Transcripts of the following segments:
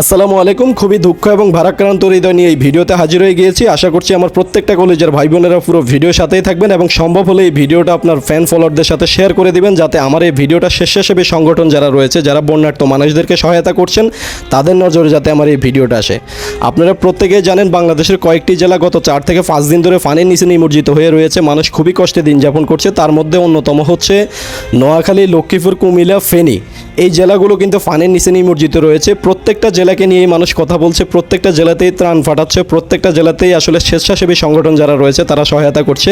আসসালামু আলাইকুম, খুবই দুঃখ এবং ভারাক্রান্ত হৃদয় নিয়ে এই ভিডিওতে হাজির হয়ে গিয়েছি। আশা করছি আমার প্রত্যেকটা কলেজের ভাই বোনেরা পুরো ভিডিওর সাথেই থাকবেন এবং সম্ভব হলে এই ভিডিওটা আপনার ফ্যান ফলোয়ারদের সাথে শেয়ার করে দিবেন যাতে আমার এই ভিডিওটা শেষ স্বেচ্ছাসেবী সংগঠন যারা রয়েছে, যারা বন্যার্থ মানুষদেরকে সহায়তা করছেন, তাদের নজরে যাতে আমার এই ভিডিওটা আসে। আপনারা প্রত্যেকেই জানেন, বাংলাদেশের কয়েকটি জেলা গত চার থেকে পাঁচ দিন ধরে পানির নিচে নিমজ্জিত হয়ে রয়েছে। মানুষ খুবই কষ্টে দিন যাপন করছে। তার মধ্যে অন্যতম হচ্ছে নোয়াখালী, লক্ষ্মীপুর, কুমিল্লা, ফেনী। এই জেলাগুলো কিন্তু ফানের নিচে নিমজ্জিত রয়েছে। প্রত্যেকটা জেলাকে নিয়ে মানুষ কথা বলছে, প্রত্যেকটা জেলাতেই ত্রাণ ফাটাচ্ছে, প্রত্যেকটা জেলাতেই আসলে স্বেচ্ছাসেবী সংগঠন যারা রয়েছে তারা সহায়তা করছে।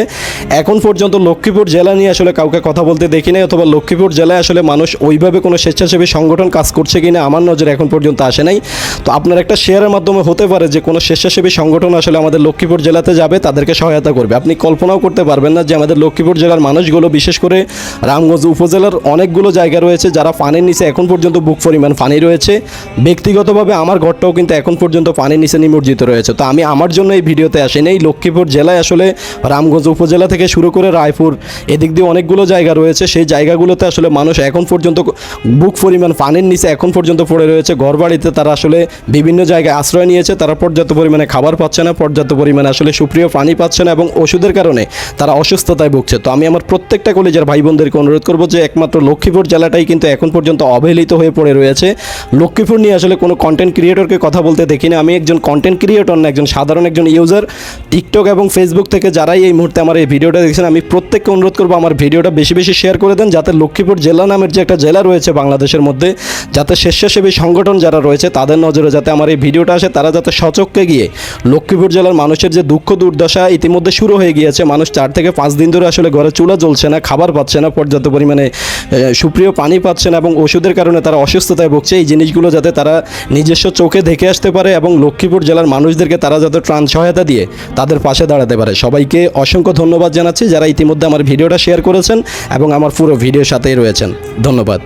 এখন পর্যন্ত লক্ষ্মীপুর জেলা নিয়ে আসলে কাউকে কথা বলতে দেখি নাই, অথবা লক্ষ্মীপুর জেলায় আসলে মানুষ ওইভাবে কোনো স্বেচ্ছাসেবী সংগঠন কাজ করছে কিনা আমার নজরে এখন পর্যন্ত আসে নাই। তো আপনার একটা শেয়ারের মাধ্যমে হতে পারে যে কোনো স্বেচ্ছাসেবী সংগঠন আসলে আমাদের লক্ষ্মীপুর জেলাতে যাবে, তাদেরকে সহায়তা করবে। আপনি কল্পনাও করতে পারবেন না যে আমাদের লক্ষ্মীপুর জেলার মানুষগুলো, বিশেষ করে রামগঞ্জ উপজেলার অনেকগুলো জায়গা রয়েছে যারা পানির নিচে এখন পর্যন্ত বুক পরিমাণ পানি রয়েছে। ব্যক্তিগতভাবে আমার ঘরটাও কিন্তু এখন পর্যন্ত পানির নিচে নিমজ্জিত রয়েছে। তো আমি আমার জন্য এই ভিডিওতে আসিনি এই লক্ষ্মীপুর জেলায় আসলে রামগঞ্জ উপজেলা থেকে শুরু করে রায়পুর, এদিক দিয়ে অনেকগুলো জায়গা রয়েছে। সেই জায়গাগুলোতে আসলে মানুষ এখন পর্যন্ত বুক পরিমাণ পানির নিচে এখন পর্যন্ত পড়ে রয়েছে। ঘরবাড়িতে তারা আসলে বিভিন্ন জায়গায় আশ্রয় নিয়েছে। তারা পর্যাপ্ত পরিমাণে খাবার পাচ্ছে না, পর্যাপ্ত পরিমাণে আসলে সুপ্রিয় পানি পাচ্ছে না এবং ওষুধের কারণে তারা অসুস্থতায় ভুগছে। তো আমি আমার প্রত্যেকটা কলেজের ভাই বোনদেরকে অনুরোধ করব যে একমাত্র লক্ষ্মীপুর জেলাটাই কিন্তু এখন পর্যন্ত অবহেলিত হয়ে পড়ে রয়েছে। লক্ষ্মীপুর নিয়ে আসলে কোনো কন্টেন্ট ক্রিয়েটরকে কথা বলতে দেখি না আমি একজন কন্টেন্ট ক্রিয়েটর না, একজন সাধারণ একজন ইউজার টিকটক এবং ফেসবুক থেকে যারাই এই মুহূর্তে আমার এই ভিডিওটা দেখছেন, আমি প্রত্যেককে অনুরোধ করব আমার ভিডিওটা বেশি বেশি শেয়ার করে দেন, যাতে লক্ষ্মীপুর জেলা নামের যে একটা জেলা রয়েছে বাংলাদেশের মধ্যে, যাতে স্বেচ্ছাসেবী সংগঠন যারা রয়েছে, তাদের নজরে যাতে আমার এই ভিডিওটা আসে, তারা যাতে সচককে গিয়ে লক্ষ্মীপুর জেলার মানুষের যে দুঃখ দুর্দশা ইতিমধ্যে শুরু হয়ে গিয়েছে। মানুষ চার থেকে পাঁচ দিন ধরে আসলে ঘরে চুলা জ্বলছে না, খাবার পাচ্ছে না, পর্যাপ্ত পরিমাণে সুপ্রিয় পানি পাচ্ছেন এবং ওষুধের কারণে তারা অসুস্থতায় ভুগছে। এই জিনিসগুলো যাতে তারা নিজস্ব চোখে দেখে আসতে পারে এবং লক্ষ্মীপুর জেলার মানুষদেরকে তারা যাতে ত্রাণ সহায়তা দিয়ে তাদের পাশে দাঁড়াতে পারে। সবাইকে অসংখ্য ধন্যবাদ জানাচ্ছি যারা ইতিমধ্যে আমার ভিডিওটা শেয়ার করেছেন এবং আমার পুরো ভিডিওর সাথেই রয়েছেন। ধন্যবাদ।